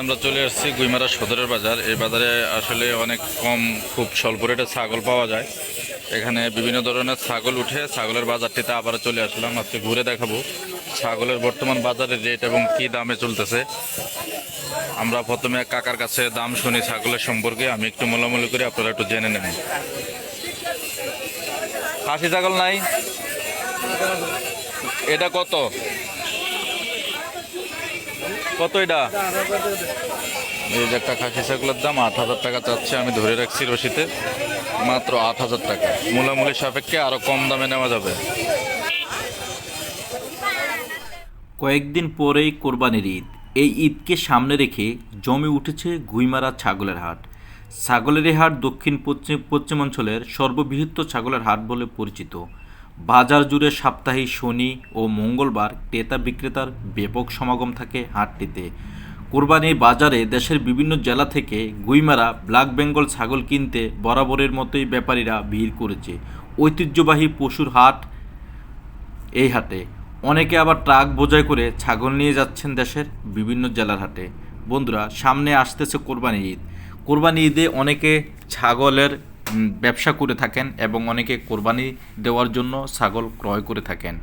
আমরা চলে আসছি গুইমারা সদরের বাজার। এই বাজারে আসলে অনেক কম, খুব স্বল্প রেটে ছাগল পাওয়া যায়। এখানে বিভিন্ন ধরনের ছাগল উঠে ছাগলের বাজারটিতে আবার চলে আসলাম। আজকে ঘুরে দেখাবো ছাগলের বর্তমান বাজারের রেট এবং কি দামে চলতেছে। আমরা প্রথমে কাকার কাছে দাম শুনি ছাগলের সম্পর্কে, আমি একটু মোলামুলি করে আপনারা একটু জেনে নেবেন খাসি ছাগল নাই? এটা কত? কত এটা? এই যে একটা খাসি ছাগলের দাম আট হাজার টাকা চাচ্ছে, আমি ধরে রাখছি রশিতে। মাত্র আট হাজার টাকা। মূলামূলি সাপেক্ষে আরও কম দামে নেওয়া যাবে। কয়েকদিন পরেই কোরবানির ঈদ। এই ঈদকে সামনে রেখে জমে উঠেছে গুইমারা ছাগলের হাট। ছাগলের হাট দক্ষিণ পশ্চিম পশ্চিমাঞ্চলের সর্ববৃহৎ ছাগলের হাট বলে পরিচিত। বাজার জুড়ে সাপ্তাহিক শনি ও মঙ্গলবার ক্রেতা বিক্রেতার ব্যাপক সমাগম থাকে হাটটিতে। কোরবানির বাজারে দেশের বিভিন্ন জেলা থেকে গুইমারা, ব্ল্যাক বেঙ্গল ছাগল কিনতে বরাবরের মতোই ব্যাপারীরা ভিড় করেছে। ঐতিহ্যবাহী পশুর হাট এই হাটে। অনেকে আবার ট্রাক বোঝাই করে ছাগল নিয়ে যাচ্ছেন দেশের বিভিন্ন জেলার হাটে। বন্ধুরা, সামনে আসতেছে কোরবানি ঈদ। কোরবানি ঈদে অনেকে ছাগলের ব্যবসা করে থাকেন এবং অনেকে কোরবানি দেওয়ার জন্য ছাগল ক্রয় করে থাকেন।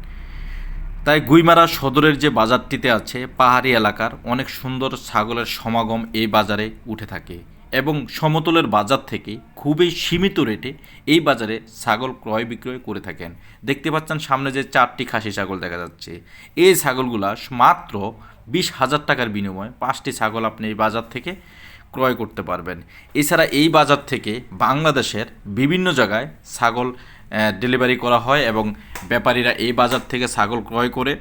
তাই গুইমারা সদরের যে বাজারটিতে আছে, পাহাড়ি এলাকার অনেক সুন্দর ছাগলের সমাগম এই বাজারে উঠে থাকে এবং সমতলের বাজার থেকে খুবই সীমিত রেটে এই বাজারে ছাগল ক্রয় বিক্রয় করে থাকেন। দেখতে পাচ্ছেন সামনে যে চারটি খাসি ছাগল দেখা যাচ্ছে। এই ছাগলগুলা মাত্র বিশ হাজার টাকার বিনিময়ে পাঁচটি ছাগল আপনি এই বাজার থেকে ক্রয় করতে পারবেন। এছাড়া এই বাজার থেকে বাংলাদেশের বিভিন্ন জায়গায় ছাগল ডেলিভারি করা হয় এবং ব্যাপারীরা এই বাজার থেকে ছাগল ক্রয় করে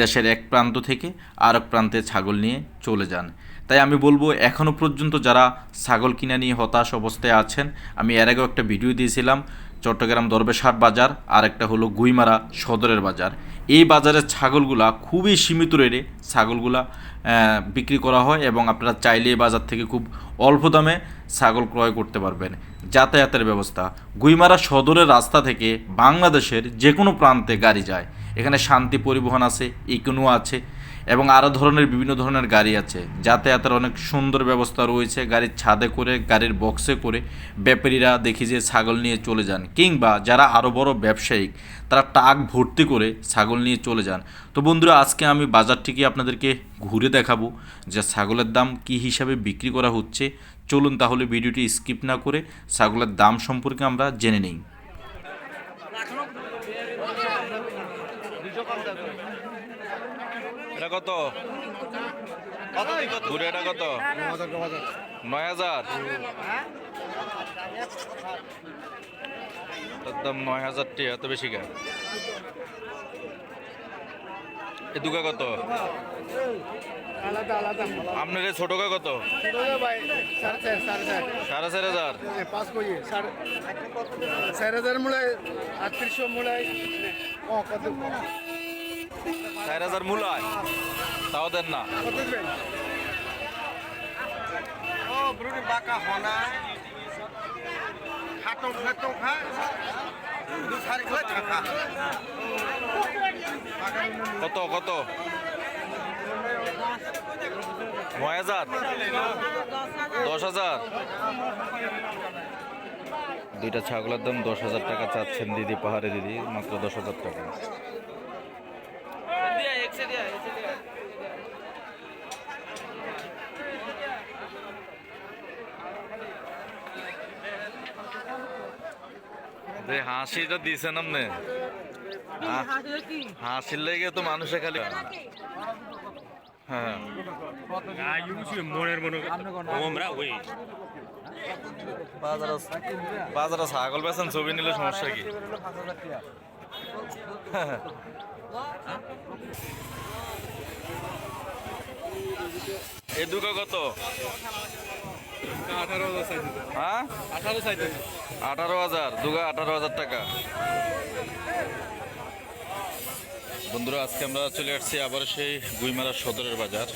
দেশের এক প্রান্ত থেকে আর এক প্রান্তে ছাগল নিয়ে চলে যান। তাই আমি বলব এখনও পর্যন্ত যারা ছাগল কিনে নিয়ে হতাশ অবস্থায় আছেন, আমি এর আগেও একটা ভিডিও দিয়েছিলাম, চট্টগ্রাম দরবেশহাট বাজার আর একটা হলো গুইমারা সদরের বাজার। এই বাজারের ছাগলগুলা খুবই সীমিত রেটে ছাগলগুলা বিক্রি করা হয় এবং আপনারা চাইলে বাজার থেকে খুব অল্প দামে ছাগল ক্রয় করতে পারবেন। যাতায়াতের ব্যবস্থা। গুইমারা সদরের রাস্তা থেকে বাংলাদেশের যে কোনো প্রান্তে গাড়ি যায়। এখানে শান্তি পরিবহন আছে ইকোনো আছে এবং আরও ধরনের বিভিন্ন ধরনের গাড়ি আছে। যাতায়াতের অনেক সুন্দর ব্যবস্থা রয়েছে গাড়ির ছাদে করে, গাড়ির বক্সে করে। ব্যাপারীরা দেখি যে ছাগল নিয়ে চলে যান কিংবা যারা আরও বড় ব্যবসায়িক, তারা টাক ভর্তি করে ছাগল নিয়ে চলে যান। তো বন্ধুরা, আজকে আমি বাজারটিকে আপনাদেরকে ঘুরে দেখাবো যে ছাগলের দাম কি হিসাবে বিক্রি করা হচ্ছে। চলুন তাহলে ভিডিওটি স্কিপ না করে ছাগলের দাম সম্পর্কে আমরা জেনে নিই এটা কত? এটা কত? নয় হাজার। দাম নয় হাজার টি, এত বেশি কেন? এ দুকা কত? আপনার ছোট কা কত? সাড়ে চার হাজার। চার হাজার। মূলায় আটত্রিশশো মূলায় কত চার হাজার মূলায়। তাও দেন না। কত কত? নয় হাজার? দশ হাজার? দুইটা ছাগলের দাম দশ হাজার টাকা চাচ্ছেন দিদি পাহাড়ে দিদি মাত্র দশ হাজার টাকা। যে হাসিটা দিয়েছেন আপনি হাসির লেগে তো মানুষে খালি হ্যাঁ মনের মনে আমরা ওই বাজারে বাজারে ছাগল বেছেন ছবি নিলে সমস্যা কি? এই দুটো কত? হ্যাঁ? আঠারো হাজার দুগা আঠারো হাজার টাকা। বন্ধুরা, আজকে আমরা চলে আসছি আবার সেই গুইমারা সদরের বাজার।